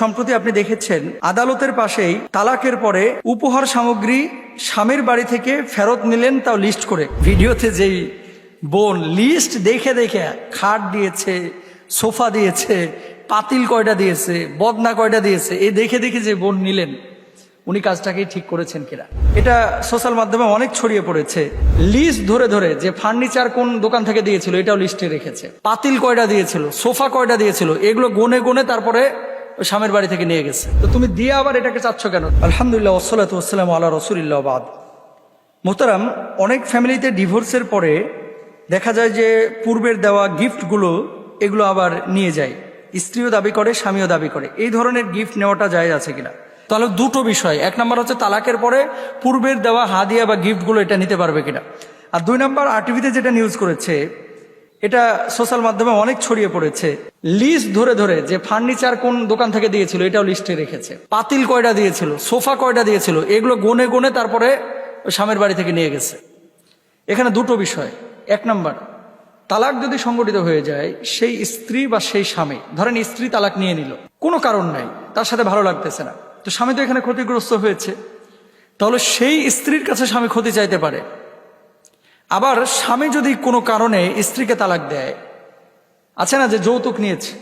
সম্প্রতি আপনি দেখেছেন, আদালতের পাশেই তালাকের পরে উপহার সামগ্রী স্বামীর বাড়ি থেকে ফেরত নিলেন তাও লিস্ট করে। ভিডিওতে যেই বোন লিস্ট দেখে দেখে খাট দিয়েছে, সোফা দিয়েছে, পাতিল কয়টা দিয়েছে, বদনা কয়টা দিয়েছে এই দেখে দেখে যে বোন নিলেন, উনি কাজটাকেই ঠিক করেছেন কিনা। এটা সোশ্যাল মাধ্যমে অনেক ছড়িয়ে পড়েছে। লিস্ট ধরে ধরে যে ফার্নিচার কোন দোকান থেকে দিয়েছিল, এটাও লিস্টে রেখেছে। পাতিল কয়টা দিয়েছিল, সোফা কয়টা দিয়েছিল, এগুলো গনে গনে তারপরে ওই স্বামীর বাড়ি থেকে নিয়ে গেছে। তো তুমি দিয়ে আবার এটাকে চাচ্ছ কেন? আলহামদুলিল্লাহ ওসলাত ওসালাম আল্লাহ রসুলিল্লাহ বাদ। মোহতারাম, অনেক ফ্যামিলিতে ডিভোর্সের পরে দেখা যায় যে পূর্বের দেওয়া গিফটগুলো, এগুলো আবার নিয়ে যায়। স্ত্রীও দাবি করে, স্বামীও দাবি করে। এই ধরনের গিফট নেওয়াটা যায় আছে কিনা? তাহলে দুটো বিষয়। এক নম্বর হচ্ছে তালাকের পরে পূর্বের দেওয়া হাদিয়া বা গিফটগুলো এটা নিতে পারবে কিনা? আর দুই নম্বর, আরটিভিতে যেটা নিউজ করেছে এটা সোশ্যাল মাধ্যমে অনেক ছড়িয়ে পড়েছে। লিস্ট ধরে ধরে যে ফার্নিচার কোন দোকান থেকে দিয়েছিল, এটাও লিস্টে রেখেছে। পাতিল কয়টা দিয়েছিল, সোফা কয়টা দিয়েছিল, এগুলো গনে গনে তারপরে স্বামীর বাড়ি থেকে নিয়ে গেছে। এখানে দুটো বিষয়। এক নম্বর, তালাক যদি সংগঠিত হয়ে যায়, সেই স্ত্রী বা সেই স্বামী, ধরেন স্ত্রী তালাক নিয়ে নিল, কোনো কারণ নাই, তার সাথে ভালো লাগতেছে না। তো স্বামী তো এখানে ক্ষতিগ্রস্ত হয়েছে। তাহলে সেই স্ত্রীর কাছে স্বামী ক্ষতি চাইতে পারে। আবার স্বামী যদি কোনো কারণে স্ত্রীকে তালাক দেয়, আছে না যে যৌতুক নিয়েছে?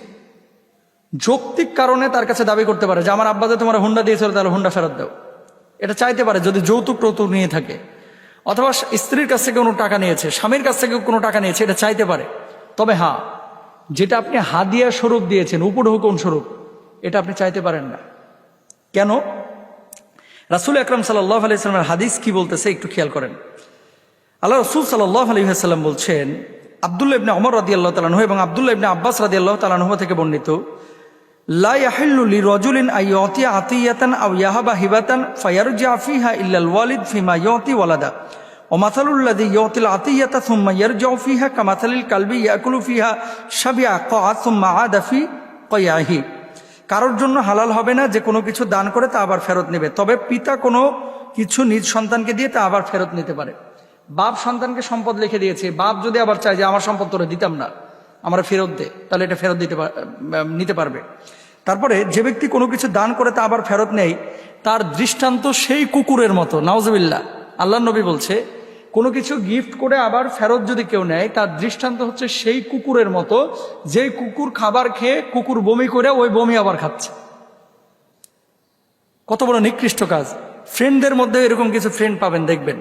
যৌক্তিক কারণে তার কাছে দাবি করতে পারে যে, আমার আব্বাতে তোমার হুন্ডা দিয়েছিল, তাহলে হুন্ডা ফেরত দাও। এটা চাইতে পারে যদি যৌতুক টৌতুক নিয়ে থাকে। অথবা স্ত্রীর কাছ থেকে কোনো টাকা নিয়েছে, স্বামীর কাছ থেকে কোনো টাকা নিয়েছে, এটা চাইতে পারে। তবে হ্যাঁ যেটা আপনি হাদিয়া স্বরূপ দিয়েছেন, উপঢৌকন স্বরূপ, এটা আপনি চাইতে পারেন না। কেন? রাসুল আকরম সাল্লাহ আলাইস্লামের হাদিস কি বলতেছে একটু খেয়াল করেন। আল্লাহ রসুল সাল্লাহ আলহিহাস্লাম বলছেন আবদুল্লা ইবনে অমর রাদি আল্লাহ তালানহ এবং আবদুল্লাহ ইবনে আব্বাস রাদি আল্লাহ তালানহ থেকে বর্ণিত লাইয়াহিল্লুলি রজুলিন আইয়তি আতিয়াতান আও ইয়াহাবা হিবাতান ফায়ারুজা ফিহা ইল্লাল ওয়ালিদ ফিমা ইয়তি ওয়ালাদা ومثل الذي يعطي العطية ثم يرجع فيها كمثل الكلب يأكل فيها سبع قاع ثم عاد في قيعه কারোর জন্য হালাল হবে না যে কোনো কিছু দান করে তা আবার ফেরত নেবে তবে পিতা কোনো কিছু নিজ সন্তানকে দিয়ে তা আবার ফেরত নিতে পারে বাপ সন্তানকে সম্পদ লিখে দিয়েছে, বাপ যদি আবার চায় যে আমার সম্পদ তোরা দিতাম না, আমরা ফেরত দে, তাহলে এটা ফেরত দিতে নিতে পারবে। তারপরে যে ব্যক্তি কোনো কিছু দান করে তা আবার ফেরত নেই তার দৃষ্টান্ত সেই কুকুরের মতো নাওজবিল্লা আল্লাহ নবী বলছে, কোনো কিছু গিফট করে আবার ফেরত যদি কেউ নেয়, তার দৃষ্টান্ত হচ্ছে সেই কুকুরের মতো যেই কুকুর খাবার খেয়ে কুকুর বমি করে ওই বমি আবার খাচ্ছে। কত বড় নিকৃষ্ট কাজ। ফ্রেন্ডদের মধ্যে এরকম কিছু ফ্রেন্ড পাবেন, দেখবেন।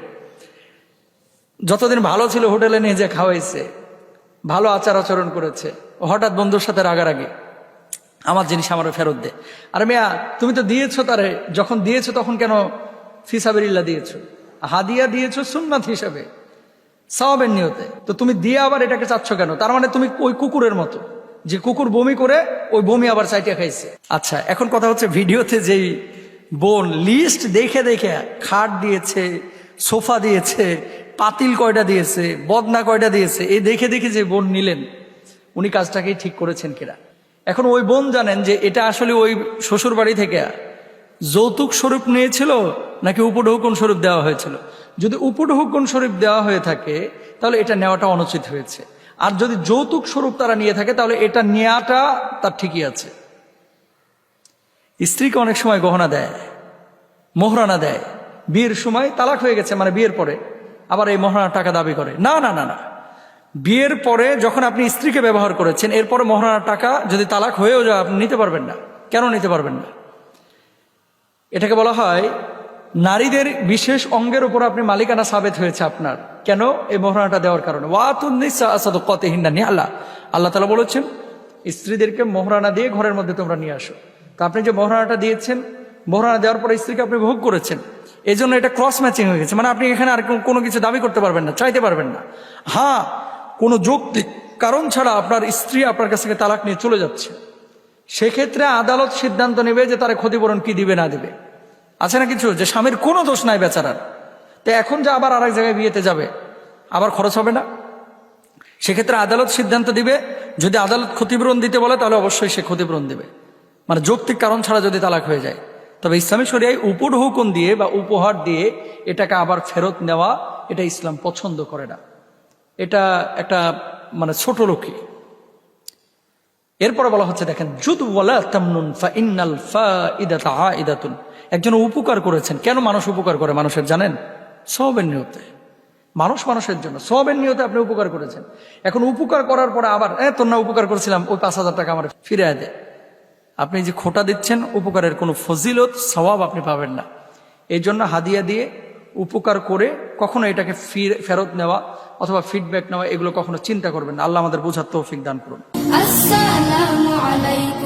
যতদিন ভালো ছিল হোটেলে নিয়ে যে খাওয়াইছে, ভালো আচার আচরণ করেছে, হঠাৎ বন্ধুর সাথে রাগারাগি, আমার জিনিস আমারও ফেরত দে। আর মিয়া, তুমি তো দিয়েছ তারে, যখন দিয়েছ তখন কেন ফিসাবেরিল্লা দিয়েছ? হাদিয়া দিয়েছ সুন্নাত হিসাবে, সওয়াবের নিয়তে। তো তুমি দিয়ে আবার এটাকে চাচ্ছ কেন? তার মানে তুমি ওই কুকুরের মতো, যে কুকুর বমি করে, ওই বমি আবার চাইটিয়া খাইছে। আচ্ছা এখন কথা হচ্ছে ভিডিওতে যেই বোন লিস্ট দেখে দেখে খাট দিয়েছে, সোফা দিয়েছে পাতিল কয়টা দিয়েছে, বদনা কয়টা দিয়েছে, এই দেখে দেখে যে বোন নিলেন, উনি কাজটাকেই ঠিক করেছেন কিনা? এখন ওই বোন জানেন যে এটা আসলে ওই শ্বশুর বাড়ি থেকে যৌতুক স্বরূপ নিয়েছিল নাকি উপঢৌকন স্বরূপ দেওয়া হয়েছিল? যদি উপঢৌকন স্বরূপ দেওয়া হয়ে থাকে, তাহলে এটা নেওয়াটা অনুচিত হয়েছে। আর যদি যৌতুক স্বরূপ তারা নিয়ে থাকে, তাহলে এটা নেওয়াটা তার ঠিকই আছে। স্ত্রীকে অনেক সময় গহনা দেয়, মোহরানা দেয়। বিয়ের সময় তালাক হয়ে গেছে মানে বিয়ের পরে। আবার এই মোহরানা টাকা দাবি করে। না না না না। বিয়ের পরে যখন আপনি স্ত্রীকে ব্যবহার করেছেন, এরপরে মহারানার টাকা যদি তালাক হয়েও যায়, আপনি নিতে পারবেন না। কেন নিতে পারবেন না? এটাকে বলা হয়, নারীদের বিশেষ অঙ্গের উপর আপনি মালিকানা সাবেত হয়েছে আপনার। কেন? এই মহারানাটা দেওয়ার কারণে। ওয়াতুন্নিসা আসাদ কতে হিন্দা নিয়ে আল্লাহ আল্লাহ তালা বলেছেন, স্ত্রীদেরকে মোহরানা দিয়ে ঘরের মধ্যে তোমরা নিয়ে আসো। তা আপনি যে মোহরানাটা দিয়েছেন, মোহরানা দেওয়ার পরে স্ত্রীকে আপনি ভোগ করেছেন এই জন্য এটা ক্রস ম্যাচিং হয়ে গেছে। মানে আপনি এখানে আর কোনো- কিছু দাবি করতে পারবেন না, চাইতে পারবেন না। হ্যাঁ কোনো যৌক্তিক কারণ ছাড়া আপনার স্ত্রী আপনার কাছ থেকে তালাক নিয়ে চলে যাচ্ছে। সেক্ষেত্রে আদালত সিদ্ধান্ত নেবে যে তারা ক্ষতিপূরণ কি দিবে, না দিবে। আছে না কিছু? যে স্বামীর কোনো দোষ নাই বেচারার। তো এখন যে আবার আরেক জায়গায় বিয়েতে যাবে, আবার খরচ হবে না? সেক্ষেত্রে আদালত সিদ্ধান্ত দিবে, যদি আদালত ক্ষতিপূরণ দিতে বলে, তাহলে অবশ্যই সে ক্ষতিপূরণ দিবে। মানে যৌক্তিক কারণ ছাড়া যদি তালাক হয়ে যায়। তবে ইসলামী শরিয়ায় উপঢৌকন দিয়ে বা উপহার দিয়ে এটাকে আবার ফেরত নেওয়া এটা ইসলাম পছন্দ করে না। এটা একটা মানে ছোট লোকই। এরপরে বলা হচ্ছে, দেখেন, জুদ ওয়ালা ফা ইন্নাল ফা ইদাতা একজন উপকার করেছেন। কেন মানুষ উপকার করে মানুষের, জানেন? সবের নিয়তে। মানুষ মানুষের জন্য। সবের নিয়তে আপনি উপকার করেছেন। এখন উপকার করার পরে আবার, এ, তোর না উপকার করেছিলাম, ওই পাঁচ হাজার টাকা আমার ফিরে দে। আপনি যে খোটা দিচ্ছেন, উপকারের কোনো ফজিলত স্বভাব আপনি পাবেন না। এই জন্য হাদিয়া দিয়ে উপকার করে কখনো এটাকে ফেরত নেওয়া অথবা ফিডব্যাক নেওয়া, এগুলো কখনো চিন্তা করবেন না। আল্লাহ আমাদের বোঝার তৌফিক দান করুন। আসসালামু আলাইকুম।